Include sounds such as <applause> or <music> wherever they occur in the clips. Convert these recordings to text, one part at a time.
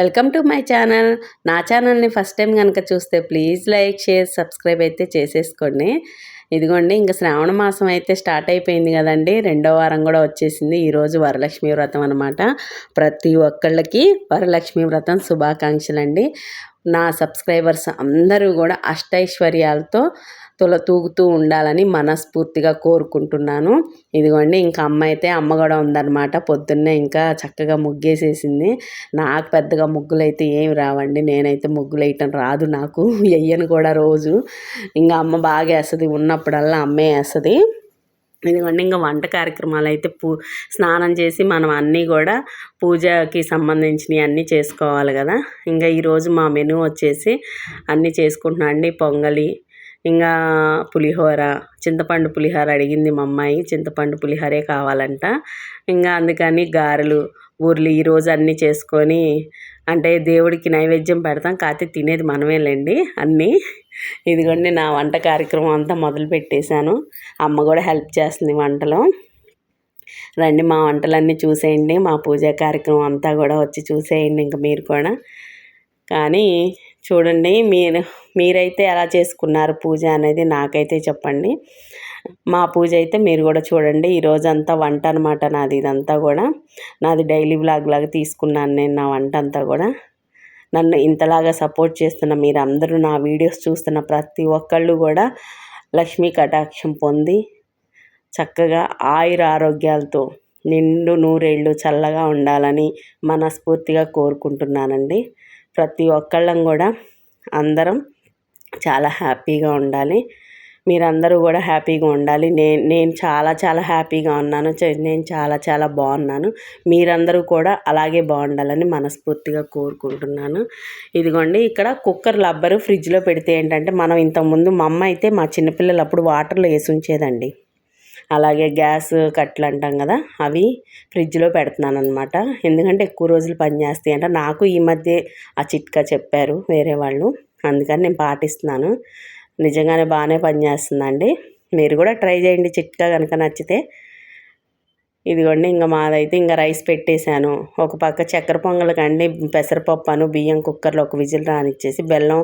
Welcome to my channel. నా ఛానల్ని first time కనుక చూస్తే ప్లీజ్ లైక్ షేర్ సబ్స్క్రైబ్ అయితే చేసేసుకోండి. ఇదిగోండి ఇంకా శ్రావణ మాసం అయితే స్టార్ట్ అయిపోయింది కదండి. రెండో వారం కూడా వచ్చేసింది. ఈరోజు వరలక్ష్మి వ్రతం అనమాట ప్రతి ఒక్కళ్ళకి వరలక్ష్మి వ్రతం శుభాకాంక్షలు అండి నా సబ్స్క్రైబర్స్ అందరూ కూడా అష్టైశ్వర్యాలతో తొల తూగుతూ ఉండాలని మనస్ఫూర్తిగా కోరుకుంటున్నాను. ఇదిగోండి ఇంకా అమ్మ అయితే అమ్మ కూడా ఉందన్నమాట. పొద్దున్నే ఇంకా చక్కగా ముగ్గేసేసింది. నాకు పెద్దగా ముగ్గులు అయితే ఏమి రావండి. నేనైతే ముగ్గులు వేయటం రాదు నాకు. <laughs> వెయ్యను కూడా రోజు. ఇంకా అమ్మ బాగా వేస్తుంది. ఉన్నప్పుడల్లా అమ్మే వేస్తుంది. ఇదిగోండి ఇంకా వంట కార్యక్రమాలు అయితే పూ స్నానం చేసి మనం అన్నీ కూడా పూజకి సంబంధించినవి అన్నీ చేసుకోవాలి కదా. ఇంకా ఈరోజు మా మెనూ వచ్చేసి అన్నీ చేసుకుంటున్నాం అండి. పొంగలి ఇంకా పులిహోర చింతపండు పులిహోర అడిగింది మా అమ్మాయి. చింతపండు పులిహోరే కావాలంట. ఇంకా అందుకని గారెలు ఊర్లు ఈరోజు అన్నీ చేసుకొని అంటే దేవుడికి నైవేద్యం పెడతాం. కాకపోతే తినేది మనమేలేండి అన్నీ. ఇదిగోండి నా వంట కార్యక్రమం అంతా మొదలు పెట్టేశాను. అమ్మ కూడా హెల్ప్ చేస్తుంది వంటలో. రండి మా వంటలన్నీ చూసేయండి. మా పూజా కార్యక్రమం అంతా కూడా వచ్చి చూసేయండి ఇంక మీరు కూడా. కానీ చూడండి మీరు మీరైతే ఎలా చేసుకున్నారు పూజ అనేది నాకైతే చెప్పండి. మా పూజ అయితే మీరు కూడా చూడండి ఈరోజంతా వంట అనమాట నాది ఇదంతా కూడా. నాది డైలీ బ్లాగ్ లాగా తీసుకున్నాను నేను నా వంట అంతా కూడా. నన్ను ఇంతలాగా సపోర్ట్ చేస్తున్న మీరు అందరూ నా వీడియోస్ చూస్తున్న ప్రతి ఒక్కళ్ళు కూడా లక్ష్మీ కటాక్షం పొంది చక్కగా ఆయుర ఆరోగ్యాలతో నిండు నూరేళ్ళు చల్లగా ఉండాలని మనస్ఫూర్తిగా కోరుకుంటున్నానండి. ప్రతి ఒక్కళ్ళం కూడా అందరం చాలా హ్యాపీగా ఉండాలి. మీరందరూ కూడా హ్యాపీగా ఉండాలి. నేను నేను చాలా చాలా హ్యాపీగా ఉన్నాను. నేను చాలా చాలా బాగున్నాను. మీరందరూ కూడా అలాగే బాగుండాలని మనస్ఫూర్తిగా కోరుకుంటున్నాను. ఇదిగోండి ఇక్కడ కుక్కర్ లబ్బరు ఫ్రిడ్జ్లో పెడితే ఏంటంటే మనం ఇంతకుముందు మా అమ్మ అయితే మా చిన్నపిల్లలు అప్పుడు వాటర్లో వేసి ఉంచేదండి. అలాగే గ్యాస్ కట్టలు అంటాం కదా అవి ఫ్రిడ్జ్లో పెడుతున్నాను అనమాట ఎందుకంటే ఎక్కువ రోజులు పనిచేస్తాయి అంటే నాకు ఈ మధ్య ఆ చిట్కా చెప్పారు వేరే వాళ్ళు. అందుకని నేను పాటిస్తున్నాను. నిజంగానే బాగానే పనిచేస్తుందండి మీరు కూడా ట్రై చేయండి చిట్కా కనుక నచ్చితే. ఇదిగోండి ఇంకా మాదైతే ఇంకా రైస్ పెట్టేశాను. ఒక పక్క చక్కెర పొంగల్ కండి పెసరపప్పు అను బియ్యం కుక్కర్లో ఒక విజిల్ రానిచ్చేసి బెల్లం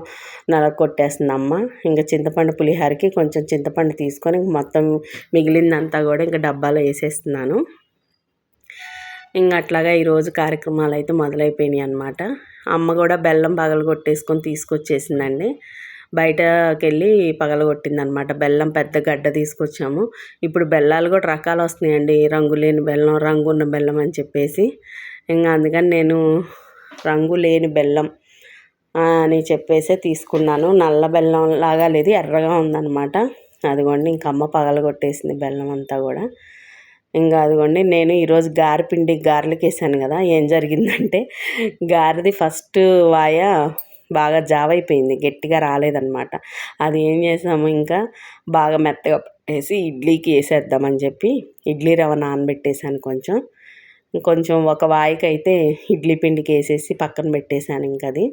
నలగొట్టేస్తుంది అమ్మ ఇంకా చింతపండు పులిహారకి కొంచెం చింతపండు తీసుకొని మొత్తం మిగిలిందంతా కూడా ఇంకా డబ్బాలో వేసేస్తున్నాను. ఇంకా అట్లాగా ఈరోజు కార్యక్రమాలు అయితే మొదలైపోయినాయి అనమాట అమ్మ కూడా బెల్లం పగలు కొట్టేసుకొని తీసుకొచ్చేసిందండి. బయటకు వెళ్ళి పగలగొట్టిందనమాట. బెల్లం పెద్ద గడ్డ తీసుకొచ్చాము. ఇప్పుడు బెల్లాలు కూడా రకాలు వస్తున్నాయండి రంగు లేని బెల్లం రంగు ఉన్న బెల్లం అని చెప్పేసి. ఇంకా అందుకని నేను రంగు లేని బెల్లం అని చెప్పేసి తీసుకున్నాను. నల్ల బెల్లం లాగా లేదు ఎర్రగా ఉందనమాట. అదిగోండి ఇంక అమ్మ పగలగొట్టేసింది బెల్లం అంతా కూడా. ఇంకా అదిగోండి నేను ఈరోజు గారెపిండి గారెలకు వేసాను కదా. ఏం జరిగిందంటే గారెది ఫస్ట్ వాయ బాగా జావ్ అయిపోయింది గట్టిగా రాలేదన్నమాట. అది ఏం చేసాము ఇంకా బాగా మెత్తగా పట్టేసి ఇడ్లీకి వేసేద్దామని చెప్పి ఇడ్లీ రవ్వ నానబెట్టేసాను కొంచెం. కొంచెం ఒక వాయికి అయితే ఇడ్లీ పిండికి వేసేసి పక్కన పెట్టేశాను ఇంకా అది.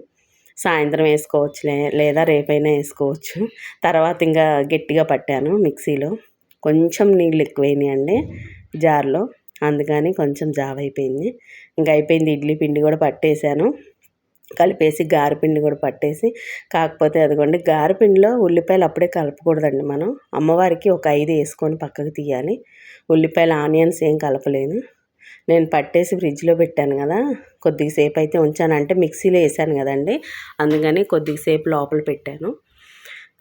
సాయంత్రం వేసుకోవచ్చులే లేదా రేపైనా వేసుకోవచ్చు. తర్వాత ఇంకా గట్టిగా పట్టాను మిక్సీలో. కొంచెం నీళ్ళు ఎక్కువైనాయండి జార్లో అందుకని కొంచెం జావ్ అయిపోయింది ఇంకా అయిపోయింది ఇడ్లీ పిండి కూడా పట్టేశాను కలిపేసి గారెపిండి కూడా పట్టేసి కాకపోతే అదిగోండి గారెపిండిలో ఉల్లిపాయలు అప్పుడే కలపకూడదండి మనం. అమ్మవారికి ఒక ఐదు వేసుకొని పక్కకు తీయాలి. ఉల్లిపాయలు ఆనియన్స్ ఏం కలపలేదు. నేను పట్టేసి ఫ్రిడ్జ్లో పెట్టాను కదా కొద్దిసేపు అయితే ఉంచాను. అంటే మిక్సీలో వేసాను కదండి అందుకని కొద్దిసేపు లోపల పెట్టాను.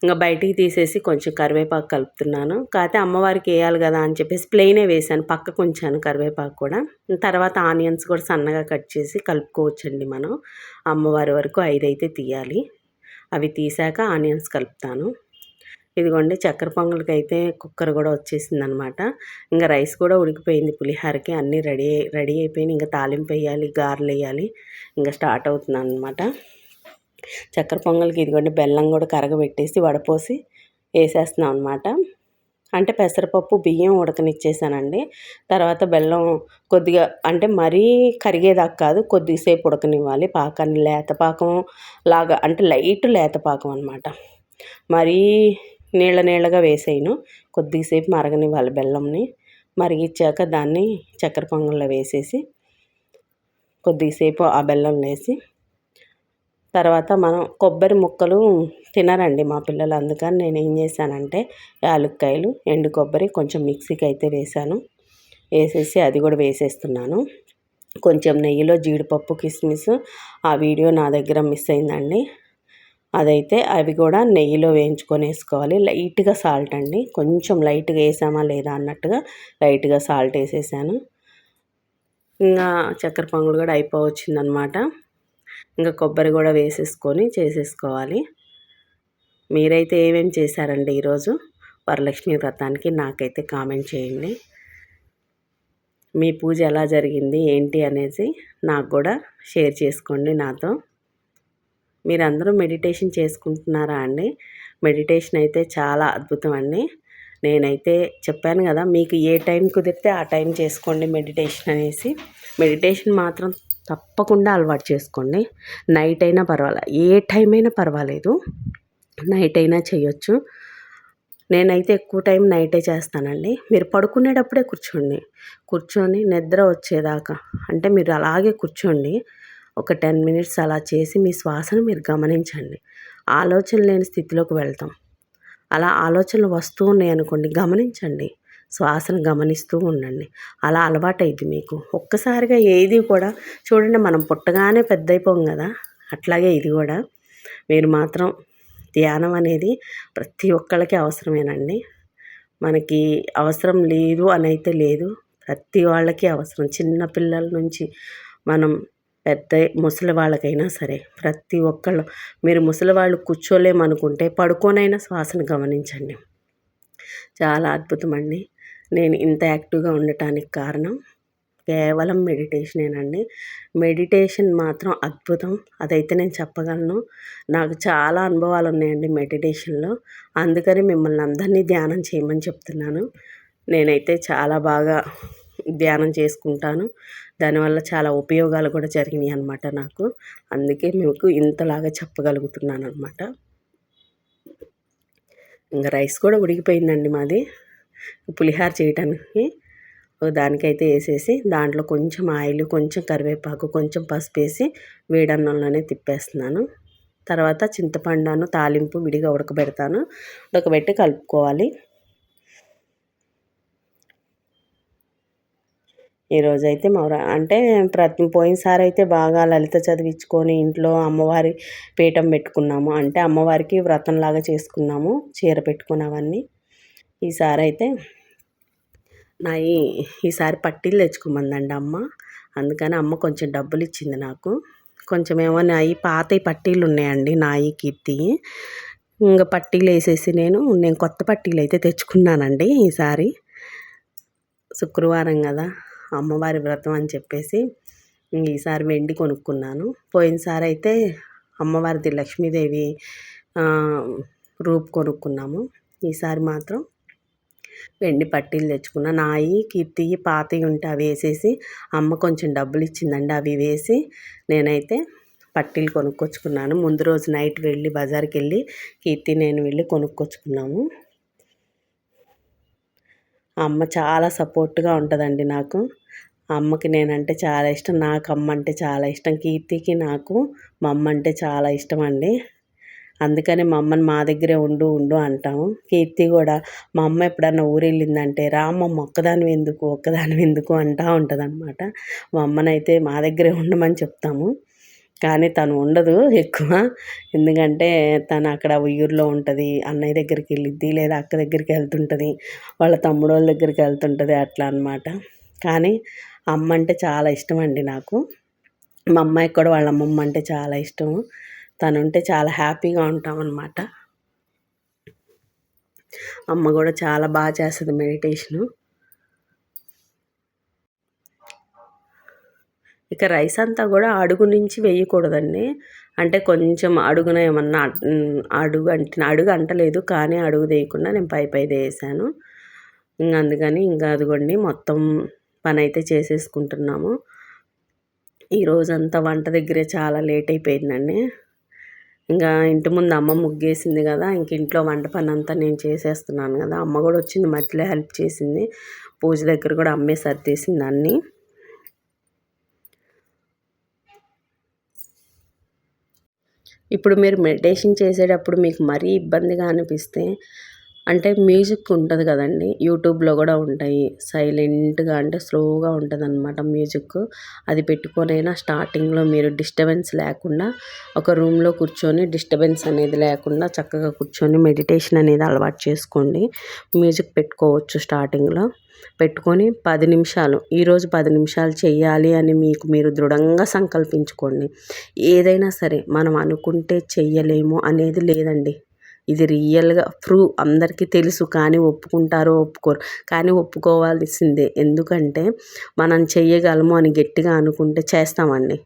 ఇంకా బయటికి తీసేసి కొంచెం కరివేపాకు కలుపుతున్నాను. కాకపోతే అమ్మవారికి వేయాలి కదా అని చెప్పేసి ప్లెయినే వేసాను. పక్కకు ఉంచాను కరివేపాకు కూడా. తర్వాత ఆనియన్స్ కూడా సన్నగా కట్ చేసి కలుపుకోవచ్చండి మనం. అమ్మవారి వరకు ఐదు అయితే తీయాలి. అవి తీసాక ఆనియన్స్ కలుపుతాను. ఇదిగోండి చక్కెర పొంగల్కి అయితే కుక్కర్ కూడా వచ్చేసింది అనమాట ఇంకా రైస్ కూడా ఉడికిపోయింది పులిహోరకి. అన్నీ రెడీ రెడీ అయిపోయింది ఇంకా తాలింపు వేయాలి గారెలు వేయాలి. ఇంకా స్టార్ట్ అవుతుంది అనమాట చక్కెర పొంగల్కి ఇదిగోండి బెల్లం కూడా కరగబెట్టేసి వడపోసి వేసేస్తున్నాం అనమాట అంటే పెసరపప్పు బియ్యం ఉడకనిచ్చేసానండి. తర్వాత బెల్లం కొద్దిగా అంటే మరీ కరిగేదాకా కాదు కొద్దిసేపు ఉడకనివ్వాలి. పాకాన్ని లేతపాకం లాగా అంటే లైట్ లేతపాకం అనమాట మరీ నీళ్ళ నీళ్ళగా వేసేయను. కొద్దిసేపు మరగనివ్వాలి బెల్లంని. మరిగిచ్చాక దాన్ని చక్కెర పొంగల్లో వేసేసి కొద్దిసేపు ఆ బెల్లం వేసి తర్వాత మనం కొబ్బరి ముక్కలు తినరండి మా పిల్లలు. అందుకని నేను ఏం చేశానంటే యాలుక్కాయలు ఎండు కొబ్బరి కొంచెం మిక్సీకి అయితే వేసాను వేసేసి అది కూడా వేసేస్తున్నాను. కొంచెం నెయ్యిలో జీడిపప్పు కిస్మిస్ ఆ వీడియో నా దగ్గర మిస్ అయిందండి. అదైతే అవి కూడా నెయ్యిలో వేయించుకొని వేసుకోవాలి. లైట్గా సాల్ట్ అండి. కొంచెం లైట్గా వేసామా లేదా అన్నట్టుగా లైట్గా సాల్ట్ వేసేసాను. ఇంకా చక్కెర పొంగల్ కూడా అయిపోవచ్చిందనమాట. ఇంకా కొబ్బరి కూడా వేసేసుకొని చేసేసుకోవాలి. మీరైతే ఏమేమి చేశారండి ఈరోజు? వరలక్ష్మి వ్రతానికి నాకైతే కామెంట్ చేయండి. మీ పూజ ఎలా జరిగింది? ఏంటి అనేసి నాకు కూడా షేర్ చేసుకోండి నాతో. మీరందరూ మెడిటేషన్ చేసుకుంటున్నారా అండి? మెడిటేషన్ అయితే చాలా అద్భుతం అండి. నేనైతే చెప్పాను కదా మీకు ఏ టైం కుదిరితే ఆ టైం చేసుకోండి మెడిటేషన్ అనేసి. మెడిటేషన్ మాత్రం తప్పకుండా అలవాటు చేసుకోండి. నైట్ అయినా పర్వాలేదు ఏ టైం అయినా పర్వాలేదు. నైట్ అయినా చేయొచ్చు. నేనైతే ఎక్కువ టైం నైటే చేస్తానండి. మీరు పడుకునేటప్పుడే కూర్చోండి. కూర్చొని నిద్ర వచ్చేదాకా అంటే మీరు అలాగే కూర్చోండి. ఒక టెన్ మినిట్స్ అలా చేసి మీ శ్వాసను మీరు గమనించండి. ఆలోచన లేని స్థితిలోకి వెళ్తాం. అలా ఆలోచనలు వస్తూ ఉన్నాయి అనుకోండి గమనించండి. శ్వాసను గమనిస్తూ ఉండండి. అలా అలవాటైద్ది మీకు. ఒక్కసారిగా ఏది కూడా చూడండి మనం పుట్టగానే పెద్ద అయిపోం కదా. అట్లాగే ఇది కూడా. మీరు మాత్రం ధ్యానం అనేది ప్రతి ఒక్కళ్ళకి అవసరమేనండి. మనకి అవసరం లేదు అని అయితే లేదు. ప్రతి వాళ్ళకి అవసరం. చిన్న పిల్లల నుంచి మనం పెద్ద ముసలి వాళ్ళకైనా సరే ప్రతి ఒక్కళ్ళు. మీరు ముసలి వాళ్ళు కూర్చోలేమనుకుంటే పడుకోనైనా శ్వాసను గమనించండి. చాలా అద్భుతం అండి నేను ఇంత యాక్టివ్గా ఉండటానికి కారణం కేవలం మెడిటేషనేనండి. మెడిటేషన్ మాత్రం అద్భుతం. అదైతే నేను చెప్పగలను. నాకు చాలా అనుభవాలు ఉన్నాయండి మెడిటేషన్లో. అందుకని మిమ్మల్ని అందరినీ ధ్యానం చేయమని చెప్తున్నాను. నేనైతే చాలా బాగా ధ్యానం చేసుకుంటాను. దానివల్ల చాలా ఉపయోగాలు కూడా జరిగినాయి అనమాట నాకు. అందుకే మీకు ఇంతలాగా చెప్పగలుగుతున్నాను అనమాట ఇంకా రైస్ కూడా ఉడికిపోయిందండి మాది. పులిహార చేయటానికి. దానికైతే వేసేసి దాంట్లో కొంచెం ఆయిల్ కొంచెం కరివేపాకు కొంచెం పసుపు వేసి వేడన్నంలోనే తిప్పేస్తున్నాను. తర్వాత చింతపండును తాలింపు విడిగా ఉడకబెడతాను. ఉడకబెట్టి కలుపుకోవాలి. ఈరోజైతే మా అంటే ప్రతి పోయినసారి అయితే బాగా లలిత చదివించుకొని ఇంట్లో అమ్మవారి పీఠం పెట్టుకున్నాము. అంటే అమ్మవారికి వ్రతంలాగా చేసుకున్నాము చీర పెట్టుకుని అవన్నీ ఈసారి అయితే నా ఈసారి పట్టీలు తెచ్చుకోమందండి అమ్మ. అందుకని అమ్మ కొంచెం డబ్బులు ఇచ్చింది నాకు. కొంచెం ఏమో నాయి పాత పట్టీలు ఉన్నాయండి నాయి కీర్తి. ఇంకా పట్టీలు వేసేసి నేను నేను కొత్త పట్టీలు అయితే తెచ్చుకున్నానండి ఈసారి. శుక్రవారం కదా. అమ్మవారి వ్రతం అని చెప్పేసి ఈసారి వెండి కొనుక్కున్నాను. పోయినసారి అయితే అమ్మవారిది లక్ష్మీదేవి రూప్ కొనుక్కున్నాము. ఈసారి మాత్రం వెండి పట్టీలు తెచ్చుకున్న. నాయి కీర్తి పాతవి ఉంటే అవి వేసేసి అమ్మ కొంచెం డబ్బులు ఇచ్చిందండి అవి వేసి నేనైతే పట్టీలు కొనుక్కొచ్చుకున్నాను. ముందు రోజు నైట్ వెళ్ళి బజార్కి వెళ్ళి కీర్తి నేను వెళ్ళి కొనుక్కొచ్చుకున్నాము. అమ్మ చాలా సపోర్ట్గా ఉంటుందండి నాకు. అమ్మకి నేనంటే చాలా ఇష్టం. నాకు అమ్మ అంటే చాలా ఇష్టం. కీర్తికి నాకు మా అమ్మ అంటే చాలా ఇష్టం అండి. అందుకని మా అమ్మని మా దగ్గరే ఉండు ఉండు అంటాము. కీర్తి కూడా మా అమ్మ ఎప్పుడన్నా ఊరు వెళ్ళిందంటే రామమ్మ ఒక్కదాని ఎందుకు? ఒక్కదాని ఎందుకు? అంటూ ఉంటుంది అనమాట మా అమ్మనైతే మా దగ్గరే ఉండమని చెప్తాము. కానీ తను ఉండదు ఎక్కువ. ఎందుకంటే తను అక్కడ ఉయ్యూరులో ఉంటుంది అన్నయ్య దగ్గరికి వెళ్ళిద్ది లేదా అక్క దగ్గరికి వెళ్తుంటుంది వాళ్ళ తమ్ముడు వాళ్ళ దగ్గరికి వెళ్తుంటుంది అట్లా అనమాట కానీ అమ్మ అంటే చాలా ఇష్టం అండి నాకు. మా అమ్మాయికి కూడా వాళ్ళ అమ్మమ్మ అంటే చాలా ఇష్టం తను ఉంటే చాలా హ్యాపీగా ఉంటాం అనమాట అమ్మ కూడా చాలా బాగా చేస్తుంది మెడిటేషను. ఇక రైస్ అంతా కూడా అడుగు నుంచి వేయకూడదండి. అంటే కొంచెం అడుగున ఏమన్నా అడుగు అంటే అడుగు అంటలేదు కానీ అడుగు వేయకుండా నేను పై పై వేసాను ఇంకా అందుకని ఇంకా అదిగోండి మొత్తం పని అయితే చేసేసుకుంటున్నాము ఈరోజంతా వంట దగ్గరే చాలా లేట్ అయిపోయిందండి. ఇంకా ఇంటి ముందు అమ్మ ముగ్గేసింది కదా ఇంక ఇంట్లో వంట పని అంతా నేను చేసేస్తున్నాను కదా. అమ్మ కూడా వచ్చింది మధ్యలో హెల్ప్ చేసింది. పూజ దగ్గర కూడా అమ్మే సర్దేసింది అన్నీ. ఇప్పుడు మీరు మెడిటేషన్ చేసేటప్పుడు మీకు మరీ ఇబ్బందిగా అనిపిస్తే అంటే మ్యూజిక్ ఉంటుంది కదండి. యూట్యూబ్లో కూడా ఉంటాయి. సైలెంట్గా అంటే స్లోగా ఉంటుంది అనమాట మ్యూజిక్. అది పెట్టుకొనైనా స్టార్టింగ్లో మీరు డిస్టర్బెన్స్ లేకుండా ఒక రూమ్లో కూర్చొని డిస్టర్బెన్స్ అనేది లేకుండా చక్కగా కూర్చొని మెడిటేషన్ అనేది అలవాటు చేసుకోండి. మ్యూజిక్ పెట్టుకోవచ్చు స్టార్టింగ్లో. పెట్టుకొని పది నిమిషాలు ఈరోజు పది నిమిషాలు చేయాలి అని మీకు మీరు దృఢంగా సంకల్పించుకోండి. ఏదైనా సరే మనం అనుకుంటే చెయ్యలేము అనేది లేదండి. ఇది రియల్గా ప్రూ అందరికీ తెలుసు కానీ ఒప్పుకుంటారో ఒప్పుకోరు. కానీ ఒప్పుకోవాల్సిందే. ఎందుకంటే మనం చెయ్యగలము అని గట్టిగా అనుకుంటే చేస్తామండి.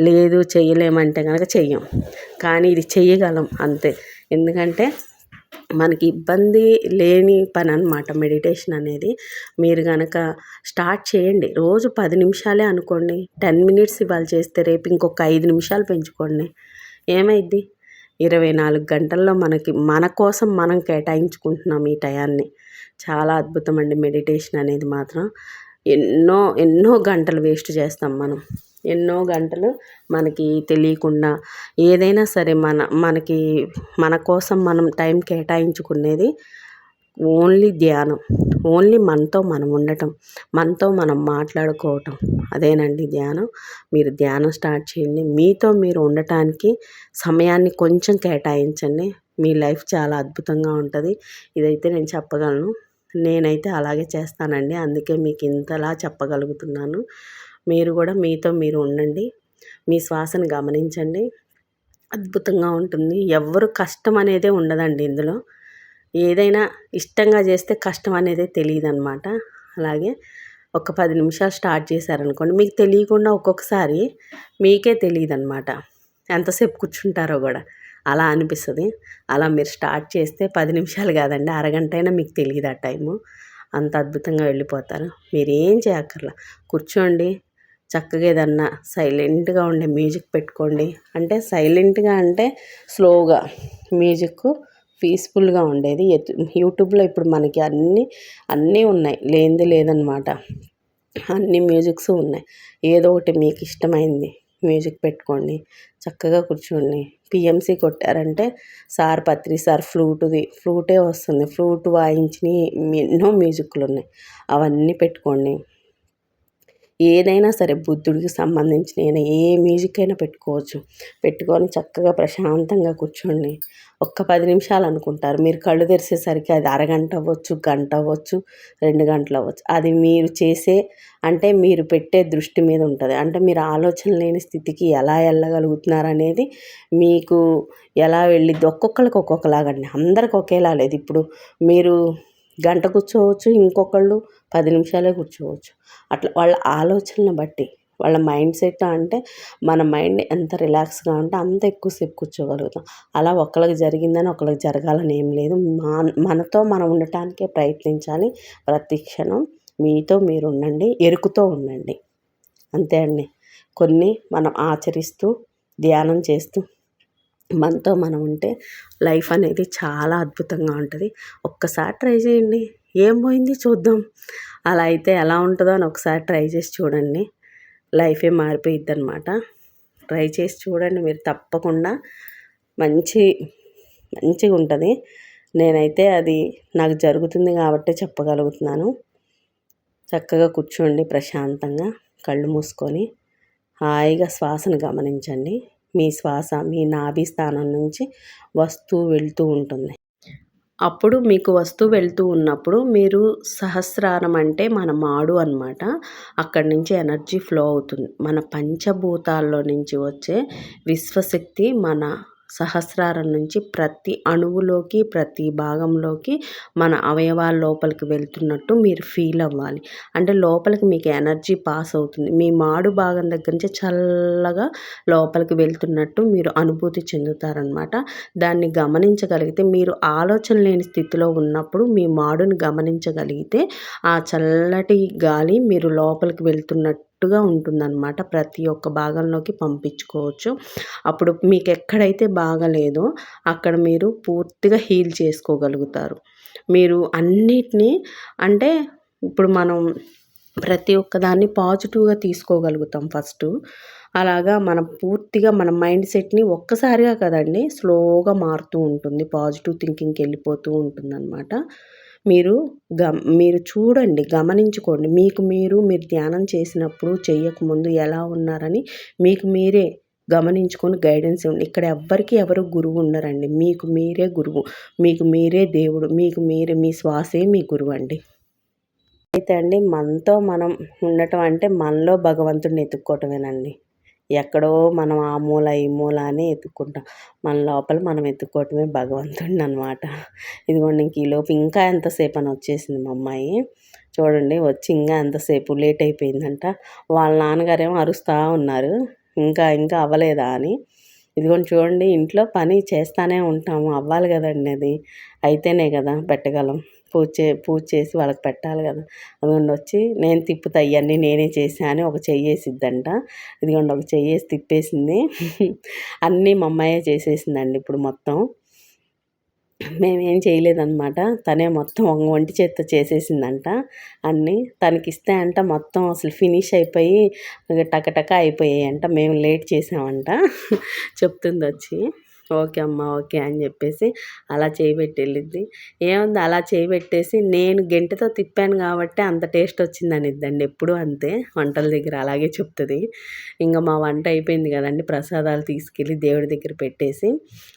లేదు చెయ్యలేమంటే కనుక చెయ్యం. కానీ ఇది చెయ్యగలం అంతే. ఎందుకంటే మనకి ఇబ్బంది లేని పని అనమాట మెడిటేషన్ అనేది. మీరు కనుక స్టార్ట్ చేయండి. రోజు పది నిమిషాలే అనుకోండి. టెన్ మినిట్స్ ఇవాళ చేస్తే రేపు ఇంకొక ఐదు నిమిషాలు పెంచుకోండి. ఏమైద్ది? ఇరవై నాలుగు గంటల్లో మనకి మన కోసం మనం కేటాయించుకుంటున్నాం ఈ టయాన్ని. చాలా అద్భుతం అండి మెడిటేషన్ అనేది మాత్రం. ఎన్నో ఎన్నో గంటలు వేస్ట్ చేస్తాం మనం. ఎన్నో గంటలు మనకి తెలియకుండా ఏదైనా సరే మన మనకి మన కోసం మనం టైం కేటాయించుకునేది ఓన్లీ ధ్యానం ఓన్లీ మనతో మనం ఉండటం మనతో మనం మాట్లాడుకోవటం అదేనండి ధ్యానం. మీరు ధ్యానం స్టార్ట్ చేయండి. మీతో మీరు ఉండటానికి సమయాన్ని కొంచెం కేటాయించండి. మీ లైఫ్ చాలా అద్భుతంగా ఉంటుంది. ఇదైతే నేను చెప్పగలను. నేనైతే అలాగే చేస్తానండి. అందుకే మీకు ఇంతలా చెప్పగలుగుతున్నాను. మీరు కూడా మీతో మీరు ఉండండి. మీ శ్వాసను గమనించండి. అద్భుతంగా ఉంటుంది. ఎవ్వరు కష్టం అనేదే ఉండదండి ఇందులో. ఏదైనా ఇష్టంగా చేస్తే కష్టం అనేది తెలియదు అనమాట అలాగే ఒక పది నిమిషాలు స్టార్ట్ చేశారనుకోండి మీకు తెలియకుండా ఒక్కొక్కసారి మీకే తెలియదు అనమాట ఎంతసేపు కూర్చుంటారో కూడా అలా అనిపిస్తుంది. అలా మీరు స్టార్ట్ చేస్తే పది నిమిషాలు కాదండి అరగంట అయినా మీకు తెలియదు ఆ టైము. అంత అద్భుతంగా వెళ్ళిపోతారు. మీరు ఏం చేయక్కర్లా. కూర్చోండి చక్కగా ఏదన్నా సైలెంట్గా ఉండే మ్యూజిక్ పెట్టుకోండి. అంటే సైలెంట్గా అంటే స్లోగా మ్యూజిక్ పీస్ఫుల్గా ఉండేది. యూట్యూబ్లో ఇప్పుడు మనకి అన్నీ అన్నీ ఉన్నాయి. లేనిది లేదనమాట. అన్ని మ్యూజిక్స్ ఉన్నాయి. ఏదో ఒకటి మీకు ఇష్టమైంది మ్యూజిక్ పెట్టుకోండి చక్కగా కూర్చోండి. పిఎంసి కొట్టారంటే సార్ పత్రి సార్ ఫ్లూటుది ఫ్లూటే వస్తుంది. ఫ్లూట్ వాయించిన ఎన్నో మ్యూజిక్లు ఉన్నాయి. అవన్నీ పెట్టుకోండి. ఏదైనా సరే బుద్ధుడికి సంబంధించిన ఏ మ్యూజిక్ అయినా పెట్టుకోవచ్చు. పెట్టుకొని చక్కగా ప్రశాంతంగా కూర్చోండి. ఒక్క పది నిమిషాలు అనుకుంటారు. మీరు కళ్ళు తెరిసేసరికి అది అరగంట అవ్వచ్చు గంట అవ్వచ్చు రెండు గంటలు అవ్వచ్చు. అది మీరు చేసే అంటే మీరు పెట్టే దృష్టి మీద ఉంటుంది. అంటే మీరు ఆలోచన లేని స్థితికి ఎలా వెళ్ళగలుగుతున్నారు అనేది మీకు ఎలా వెళ్ళిద్ది? ఒక్కొక్కరికి ఒక్కొక్కలాగండి. అందరికి ఒకేలా లేదు. ఇప్పుడు మీరు గంట కూర్చోవచ్చు ఇంకొకళ్ళు పది నిమిషాలే కూర్చోవచ్చు. అట్లా వాళ్ళ ఆలోచనను బట్టి వాళ్ళ మైండ్ సెట్ అంటే మన మైండ్ ఎంత రిలాక్స్గా ఉంటే అంత ఎక్కువసేపు కూర్చోగలుగుతాం. అలా ఒకళ్ళకి జరిగిందని ఒకళ్ళకి జరగాలని ఏం లేదు. మా మనతో మనం ఉండటానికే ప్రయత్నించాలి. ప్రతి క్షణం మీతో మీరు ఉండండి ఎరుకుతో ఉండండి. అంతే అండి. కొన్ని మనం ఆచరిస్తూ ధ్యానం చేస్తూ మనతో మనం ఉంటే లైఫ్ అనేది చాలా అద్భుతంగా ఉంటుంది. ఒక్కసారి ట్రై చేయండి. ఏం పోయింది చూద్దాం. అలా అయితే ఎలా ఉంటుందో అని ఒకసారి ట్రై చేసి చూడండి. లైఫే మారిపోయిద్ది అనమాట ట్రై చేసి చూడండి. మీరు తప్పకుండా మంచి మంచిగా ఉంటుంది. నేనైతే అది నాకు జరుగుతుంది కాబట్టి చెప్పగలుగుతున్నాను. చక్కగా కూర్చోండి ప్రశాంతంగా కళ్ళు మూసుకొని. హాయిగా శ్వాసను గమనించండి. మీ శ్వాస మీ నాభి స్థానం నుంచి వస్తూ వెళ్తూ ఉంటుంది. అప్పుడు మీకు వస్తూ వెళ్తూ ఉన్నప్పుడు మీరు సహస్రారం అంటే మన మాడు అనమాట అక్కడి నుంచి ఎనర్జీ ఫ్లో అవుతుంది. మన పంచభూతాల్లో నుంచి వచ్చే విశ్వశక్తి మన సహస్రారం నుంచి ప్రతి అణువులోకి ప్రతి భాగంలోకి మన అవయవాల లోపలికి వెళ్తున్నట్టు మీరు ఫీల్ అవ్వాలి. అంటే లోపలికి మీకు ఎనర్జీ పాస్ అవుతుంది. మీ మాడు భాగం దగ్గర నుంచి చల్లగా లోపలికి వెళ్తున్నట్టు మీరు అనుభూతి చెందుతారనమాట దాన్ని గమనించగలిగితే మీరు ఆలోచన లేని స్థితిలో ఉన్నప్పుడు మీ మాడుని గమనించగలిగితే ఆ చల్లటి గాలి మీరు లోపలికి వెళ్తున్నట్టు కరెక్ట్గా ఉంటుందన్నమాట. ప్రతి ఒక్క భాగంలోకి పంపించుకోవచ్చు. అప్పుడు మీకు ఎక్కడైతే బాగలేదో అక్కడ మీరు పూర్తిగా హీల్ చేసుకోగలుగుతారు. మీరు అన్నిటినీ అంటే ఇప్పుడు మనం ప్రతి ఒక్కదాన్ని పాజిటివ్గా తీసుకోగలుగుతాం ఫస్ట్. అలాగా మనం పూర్తిగా మన మైండ్ సెట్ని ఒక్కసారిగా కదండి స్లోగా మారుతూ ఉంటుంది. పాజిటివ్ థింకింగ్కి వెళ్ళిపోతూ ఉంటుందన్నమాట. మీరు గమ్ మీరు చూడండి గమనించుకోండి. మీకు మీరు మీరు ధ్యానం చేసినప్పుడు చేయకముందు ఎలా ఉన్నారని మీకు మీరే గమనించుకొని గైడెన్స్ ఇవ్వండి. ఇక్కడ ఎవ్వరికి ఎవరు గురువు ఉండరండి. మీకు మీరే గురువు. మీకు మీరే దేవుడు. మీకు మీరే మీ శ్వాసే మీ గురువు అండి. అయితే అండి మనతో మనం ఉండటం అంటే మనలో భగవంతుడిని ఎత్తుక్కోవటమేనండి. ఎక్కడో మనం ఆ మూల ఈ మూల అని ఎత్తుక్కుంటాం మన లోపల మనం ఎత్తుక్కోవటమే భగవంతుడిని అనమాట ఇదిగోండి ఇంక ఈలోపు ఇంకా ఎంతసేపు అని వచ్చేసింది మా అమ్మాయి. చూడండి వచ్చి ఇంకా ఎంతసేపు లేట్ అయిపోయిందంట. వాళ్ళ నాన్నగారేమో అరుస్తూ ఉన్నారు. ఇంకా ఇంకా అవ్వలేదా అని. ఇదిగోండి చూడండి ఇంట్లో పని చేస్తూనే ఉంటాము. అవ్వాలి కదండి అది. అయితేనే కదా పెట్టగలం. పూజ చే పూజ చేసి వాళ్ళకి పెట్టాలి కదా. అదిగోండి వచ్చి నేను తిప్పుతా ఇవన్నీ నేనే చేసా అని ఒక చెయ్యేసిద్దంట ఇదిగోండి ఒక చెయ్యేసి తిప్పేసింది. అన్నీ మా అమ్మాయే చేసేసిందండి ఇప్పుడు మొత్తం. మేమేం చేయలేదన్నమాట. తనే మొత్తం వంటి చేత్తో చేసేసిందంట అన్నీ. తనకి ఇస్తే అంట మొత్తం అసలు ఫినిష్ అయిపోయి టకటక అయిపోయాయి అంట. మేము లేట్ చేసామంట. చెప్తుంది వచ్చి. ఓకే అమ్మ ఓకే అని చెప్పేసి అలా చేయబెట్టి వెళ్ళిద్ది ఏముంది? అలా చేయబెట్టేసి నేను గెంటతో తిప్పాను కాబట్టి అంత టేస్ట్ వచ్చిందని ఇద్దండి ఎప్పుడు అంతే. వంటల దగ్గర అలాగే చెప్తుంది. ఇంకా మా వంట అయిపోయింది కదండి ప్రసాదాలు తీసుకెళ్ళి దేవుడి దగ్గర పెట్టేసి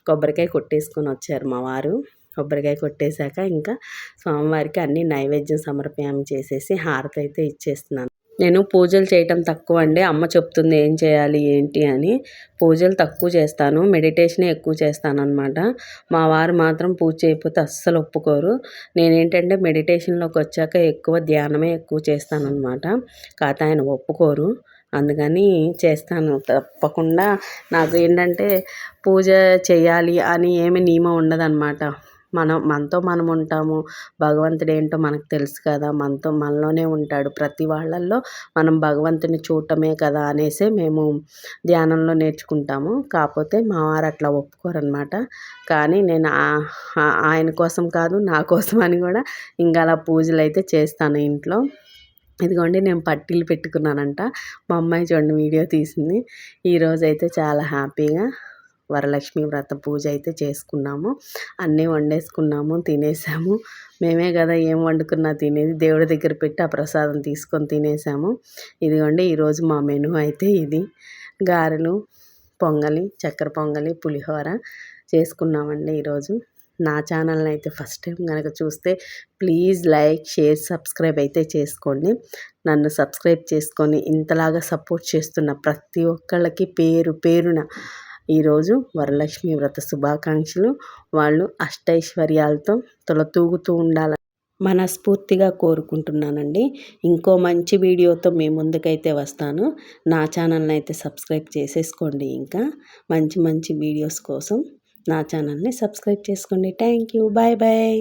కొబ్బరికాయ కొట్టేసుకొని వచ్చారు మా వారు. కొబ్బరికాయ కొట్టేశాక ఇంకా స్వామివారికి అన్ని నైవేద్యం సమర్పయం చేసేసి హారతి అయితే ఇచ్చేస్తున్నాను. నేను పూజలు చేయటం తక్కువ అండి అమ్మ చెప్తుంది ఏం చేయాలి ఏంటి అని. పూజలు తక్కువ చేస్తాను. మెడిటేషనే ఎక్కువ చేస్తాను అనమాట మా వారు మాత్రం పూజ చేయకపోతే అస్సలు ఒప్పుకోరు. నేనేంటంటే మెడిటేషన్లోకి వచ్చాక ఎక్కువ ధ్యానమే ఎక్కువ చేస్తాను అనమాట కాకపోతే ఆయన ఒప్పుకోరు. అందుకని చేస్తాను. తప్పకుండా నాకు ఏంటంటే పూజ చేయాలి అని ఏమి నియమం ఉండదన్నమాట. మనం మనతో మనం ఉంటాము. భగవంతుడు ఏంటో మనకు తెలుసు కదా. మనతో మనలోనే ఉంటాడు. ప్రతి వాళ్ళల్లో మనం భగవంతుని చూడటమే కదా అనేసి మేము ధ్యానంలో నేర్చుకుంటాము. కాకపోతే మా వారు అట్లా ఒప్పుకోరనమాట కానీ నేను ఆయన కోసం కాదు నా కోసం అని కూడా ఇంకా అలా పూజలు అయితే చేస్తాను ఇంట్లో. ఇదిగోండి నేను పట్టీలు పెట్టుకున్నానంట. మా అమ్మాయి చూడండి వీడియో తీసింది. ఈరోజు అయితే చాలా హ్యాపీగా వరలక్ష్మి వ్రత పూజ అయితే చేసుకున్నాము. అన్నీ వండేసుకున్నాము తినేసాము. మేమే కదా ఏం వండుకున్నా తినేది. దేవుడి దగ్గర పెట్టి ఆ ప్రసాదం తీసుకొని తినేసాము. ఇదిగోండి ఈరోజు మా మెను అయితే ఇది. గారెలు పొంగలి చక్కెర పొంగలి పులిహోర చేసుకున్నామండి ఈరోజు. నా ఛానల్ని అయితే ఫస్ట్ టైం కనుక చూస్తే ప్లీజ్ లైక్ షేర్ సబ్స్క్రైబ్ అయితే చేసుకోండి. నన్ను సబ్స్క్రైబ్ చేసుకొని ఇంతలాగా సపోర్ట్ చేస్తున్న ప్రతి ఒక్కళ్ళకి పేరు పేరున ఈరోజు వరలక్ష్మి వ్రత శుభాకాంక్షలు. వాళ్ళు అష్టైశ్వర్యాలతో తొలతూగుతూ ఉండాలని మనస్ఫూర్తిగా కోరుకుంటున్నానండి. ఇంకో మంచి వీడియోతో మీ ముందుకైతే వస్తాను. నా ఛానల్ని అయితే సబ్స్క్రైబ్ చేసేసుకోండి ఇంకా. మంచి మంచి వీడియోస్ కోసం నా ఛానల్ని సబ్స్క్రైబ్ చేసుకోండి. Thank you. Bye bye.